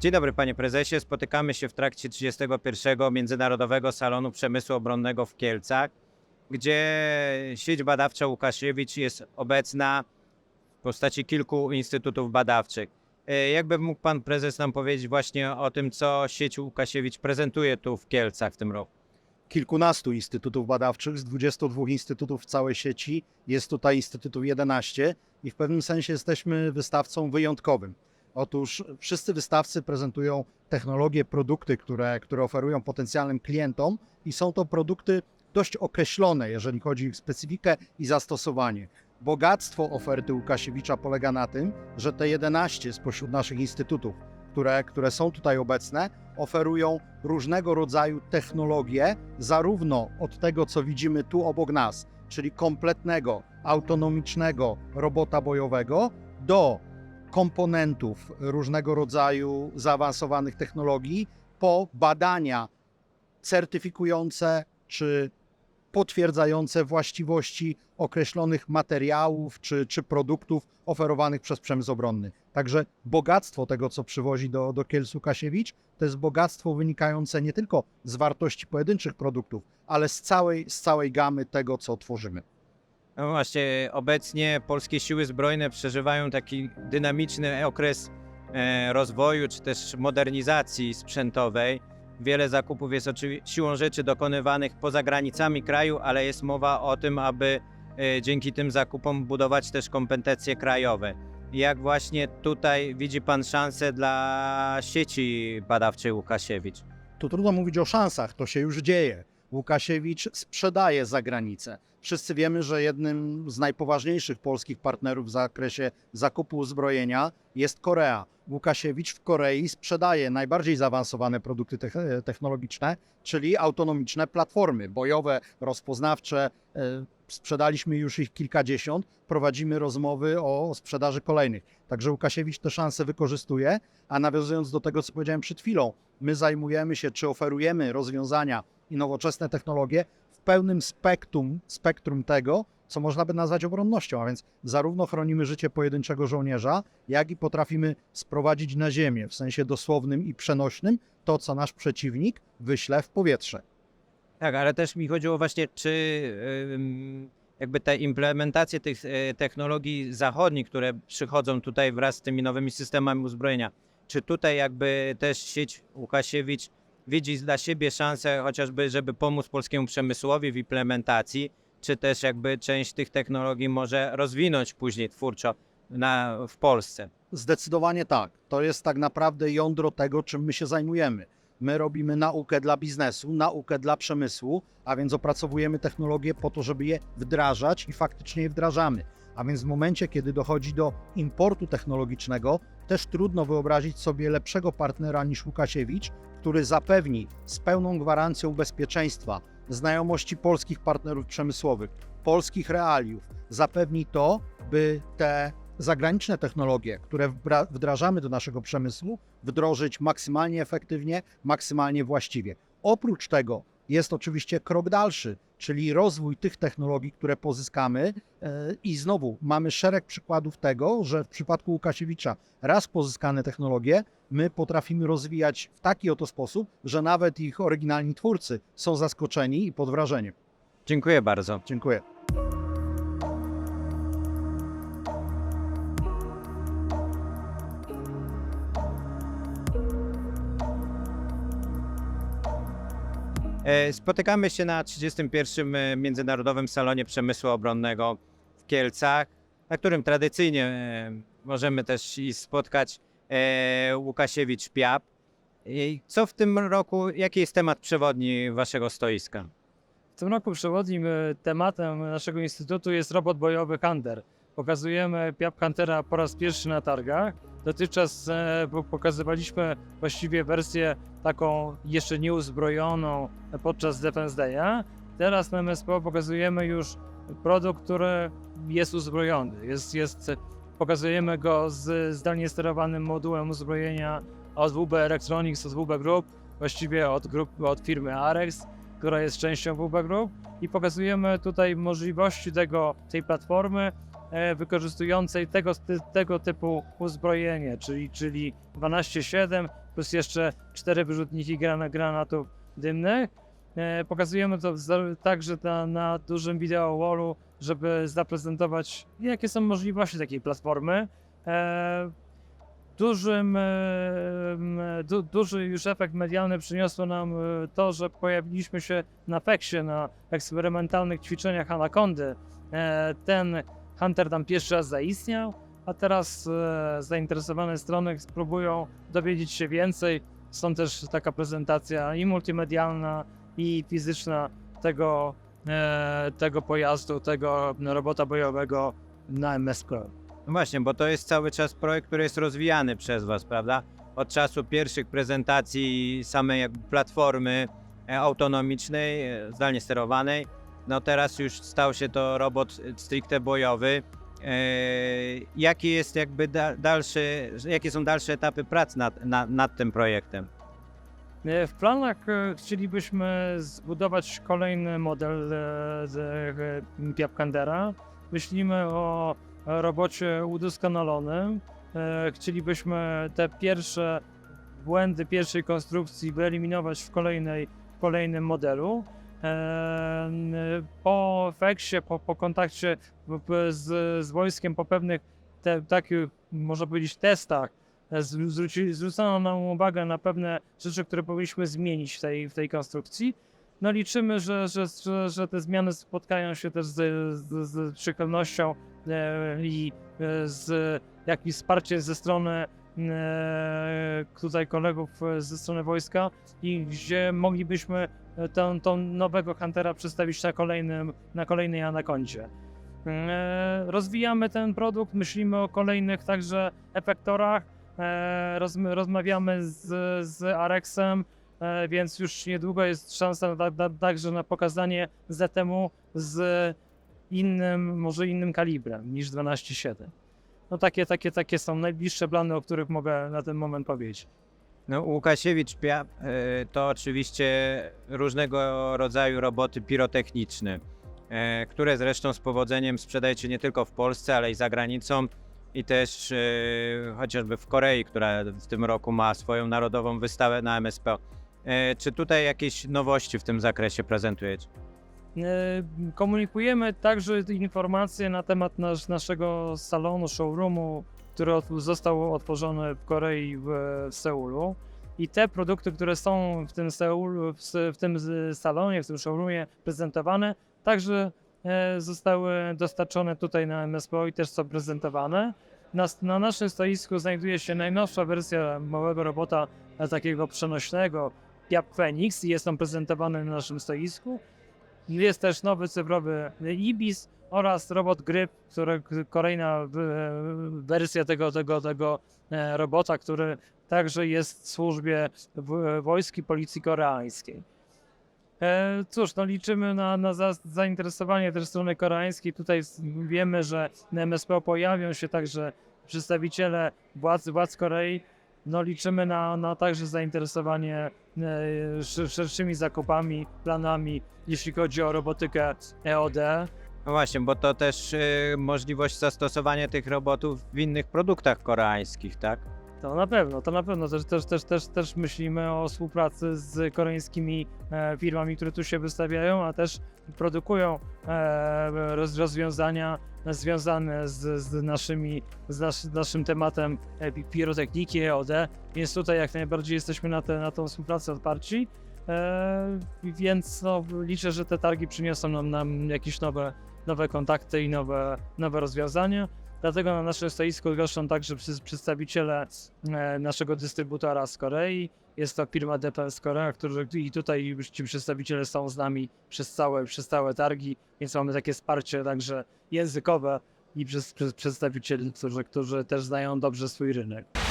Dzień dobry panie prezesie. Spotykamy się w trakcie 31. Międzynarodowego Salonu Przemysłu Obronnego w Kielcach, gdzie sieć badawcza Łukasiewicz jest obecna w postaci kilku instytutów badawczych. E, Jakby mógł pan prezes nam powiedzieć właśnie o tym, co sieć Łukasiewicz prezentuje tu w Kielcach w tym roku? kilkunastu instytutów badawczych, z 22 instytutów w całej sieci. Jest tutaj instytutów 11 i w pewnym sensie jesteśmy wystawcą wyjątkowym. Otóż wszyscy wystawcy prezentują technologie, produkty, które, które oferują potencjalnym klientom i są to produkty dość określone, jeżeli chodzi o ich specyfikę i zastosowanie. Bogactwo oferty Łukasiewicza polega na tym, że te 11 spośród naszych instytutów, które, które są tutaj obecne, oferują różnego rodzaju technologie, zarówno od tego, co widzimy tu obok nas, czyli kompletnego, autonomicznego robota bojowego, do komponentów różnego rodzaju zaawansowanych technologii, po badania certyfikujące czy potwierdzające właściwości określonych materiałów czy, czy produktów oferowanych przez przemysł obronny. Także bogactwo tego, co przywozi do, do Kielc Łukasiewicz, to jest bogactwo wynikające nie tylko z wartości pojedynczych produktów, ale z całej, z całej gamy tego, co tworzymy. No właśnie, obecnie polskie siły zbrojne przeżywają taki dynamiczny okres e, rozwoju czy też modernizacji sprzętowej. Wiele zakupów jest siłą rzeczy dokonywanych poza granicami kraju, ale jest mowa o tym, aby e, dzięki tym zakupom budować też kompetencje krajowe. Jak właśnie tutaj widzi Pan szansę dla sieci badawczej Łukasiewicz? Tu trudno mówić o szansach, to się już dzieje. Łukasiewicz sprzedaje za granicę. Wszyscy wiemy, że jednym z najpoważniejszych polskich partnerów w zakresie zakupu uzbrojenia jest Korea. Łukasiewicz w Korei sprzedaje najbardziej zaawansowane produkty tech- technologiczne, czyli autonomiczne platformy bojowe, rozpoznawcze. E, Sprzedaliśmy już ich kilkadziesiąt, prowadzimy rozmowy o sprzedaży kolejnych. Także Łukasiewicz te szanse wykorzystuje, a nawiązując do tego, co powiedziałem przed chwilą, my zajmujemy się, czy oferujemy rozwiązania i nowoczesne technologie w pełnym spektrum, spektrum tego, co można by nazwać obronnością, a więc zarówno chronimy życie pojedynczego żołnierza, jak i potrafimy sprowadzić na ziemię w sensie dosłownym i przenośnym to, co nasz przeciwnik wyśle w powietrze. Tak, ale też mi chodziło właśnie, czy jakby te implementacje tych e, technologii zachodnich, które przychodzą tutaj wraz z tymi nowymi systemami uzbrojenia, czy tutaj jakby też sieć Łukasiewicz widzi dla siebie szansę chociażby, żeby pomóc polskiemu przemysłowi w implementacji, czy też jakby część tych technologii może rozwinąć później twórczo na, w Polsce? Zdecydowanie tak. To jest tak naprawdę jądro tego, czym my się zajmujemy. My robimy naukę dla biznesu, naukę dla przemysłu, a więc opracowujemy technologie po to, żeby je wdrażać i faktycznie je wdrażamy. A więc w momencie, kiedy dochodzi do importu technologicznego, też trudno wyobrazić sobie lepszego partnera niż Łukasiewicz, który zapewni z pełną gwarancją bezpieczeństwa, znajomości polskich partnerów przemysłowych, polskich realiów, zapewni to, by te zagraniczne technologie, które wdrażamy do naszego przemysłu, wdrożyć maksymalnie efektywnie, maksymalnie właściwie. Oprócz tego jest oczywiście krok dalszy, czyli rozwój tych technologii, które pozyskamy. e, I znowu mamy szereg przykładów tego, że w przypadku Łukasiewicza raz pozyskane technologie my potrafimy rozwijać w taki oto sposób, że nawet ich oryginalni twórcy są zaskoczeni i pod wrażeniem. Dziękuję bardzo. Dziękuję. Spotykamy się na 31. Międzynarodowym Salonie Przemysłu Obronnego w Kielcach, na którym tradycyjnie e, możemy też spotkać e, Łukasiewicz Piap. Co w tym roku, jaki jest temat przewodni waszego stoiska? W tym roku przewodnim e, tematem naszego instytutu jest robot bojowy Hunter. Pokazujemy Piap Huntera po raz pierwszy na targach. Dotychczas e, po- pokazywaliśmy właściwie wersję taką jeszcze nieuzbrojoną podczas Defense Day'a. Teraz na MSPO pokazujemy już produkt, który jest uzbrojony. Jest, jest, pokazujemy go z zdalnie sterowanym modułem uzbrojenia od WB Electronics, od WB Group, właściwie od, grup, od firmy Arex która jest częścią WB Group i pokazujemy tutaj możliwości tego, tej platformy wykorzystującej tego, tego typu uzbrojenie, czyli, czyli 12,7 plus jeszcze 4 wyrzutniki grana, granatów dymnych. E, Pokazujemy to także na, na dużym wideo wallu, żeby zaprezentować jakie są możliwości takiej platformy. E, Dużym, e, du, duży już efekt medialny przyniosło nam e, to, że pojawiliśmy się na Feksie, na eksperymentalnych ćwiczeniach Anakondy. E, Ten Hunter tam pierwszy raz zaistniał, a teraz e, zainteresowane strony spróbują dowiedzieć się więcej. Stąd też taka prezentacja i multimedialna, i fizyczna tego, e, tego pojazdu, tego robota bojowego na MSP. No właśnie, bo to jest cały czas projekt, który jest rozwijany przez Was, prawda? Od czasu pierwszych prezentacji samej platformy e, autonomicznej, e, zdalnie sterowanej, no teraz już stał się to robot stricte bojowy. E, Jaki jest jakby da, dalszy, jakie są dalsze etapy prac nad, nad, tym projektem? E, W planach e, chcielibyśmy zbudować kolejny model z Piapkandera. Myślimy o robocie udoskonalonym. Chcielibyśmy te pierwsze błędy pierwszej konstrukcji wyeliminować w, kolejnej, w kolejnym modelu. Po feksie, po, po kontakcie z, z wojskiem, po pewnych te, takich, można powiedzieć, testach, e, zwróci, zwrócono nam uwagę na pewne rzeczy, które powinniśmy zmienić w tej, w tej konstrukcji. No liczymy, że, że, że, że te zmiany spotkają się też z, z, z przychylnością e, i e, z jakimś wsparciem ze strony tutaj kolegów ze strony wojska i gdzie moglibyśmy tą, tą nowego Huntera przedstawić na kolejnym, na kolejnej anakondzie. E, Rozwijamy ten produkt, myślimy o kolejnych także efektorach, e, rozm- rozmawiamy z, z Arexem, e, więc już niedługo jest szansa także na pokazanie ZTM-u z innym, może innym kalibrem niż 12.7. No takie, takie, takie są najbliższe plany, o których mogę na ten moment powiedzieć. No, Łukasiewicz Pia- e, to oczywiście różnego rodzaju roboty pirotechniczne, e, które zresztą z powodzeniem sprzedajecie nie tylko w Polsce, ale i za granicą i też e, chociażby w Korei, która w tym roku ma swoją narodową wystawę na MSP. Czy tutaj jakieś nowości w tym zakresie prezentujecie? Komunikujemy także informacje na temat nasz, naszego salonu, showroomu, który został otworzony w Korei, w, w Seulu. I te produkty, które są w tym, Seulu, w, w tym salonie, w tym showroomie prezentowane, także e, zostały dostarczone tutaj na MSPO i też są prezentowane. Na, na naszym stoisku znajduje się najnowsza wersja małego robota e, takiego przenośnego, Piap Phoenix i jest on prezentowany na naszym stoisku. Jest też nowy cyfrowy Ibis oraz robot Grip, który kolejna w- wersja tego, tego, tego e, robota, który także jest w służbie w- wojsk i policji koreańskiej. E, Cóż, no liczymy na, na za, zainteresowanie też strony koreańskiej. Tutaj wiemy, że na MSP pojawią się także przedstawiciele władz, władz Korei. No liczymy na, na także zainteresowanie e, sz- szerszymi zakupami, planami, jeśli chodzi o robotykę EOD. No właśnie, bo to też e, możliwość zastosowania tych robotów w innych produktach koreańskich, tak? To na pewno, to na pewno. Też, też, też, też, też myślimy o współpracy z koreańskimi e, firmami, które tu się wystawiają, a też produkują e, roz, rozwiązania związane z, z, naszymi, z nasz, naszym tematem e, pi- pirotechniki, EOD, więc tutaj jak najbardziej jesteśmy na, te, na tą współpracę otwarci, więc no, liczę, że te targi przyniosą nam, nam jakieś nowe, nowe kontakty i nowe, nowe rozwiązania. Dlatego na naszym stoisku goszczą także przedstawiciele e, naszego dystrybutora z Korei. Jest to firma DPS Korea, którzy i tutaj już ci przedstawiciele są z nami przez całe, przez całe targi, więc mamy takie wsparcie także językowe i przez, przez przedstawicieli, którzy, którzy też znają dobrze swój rynek.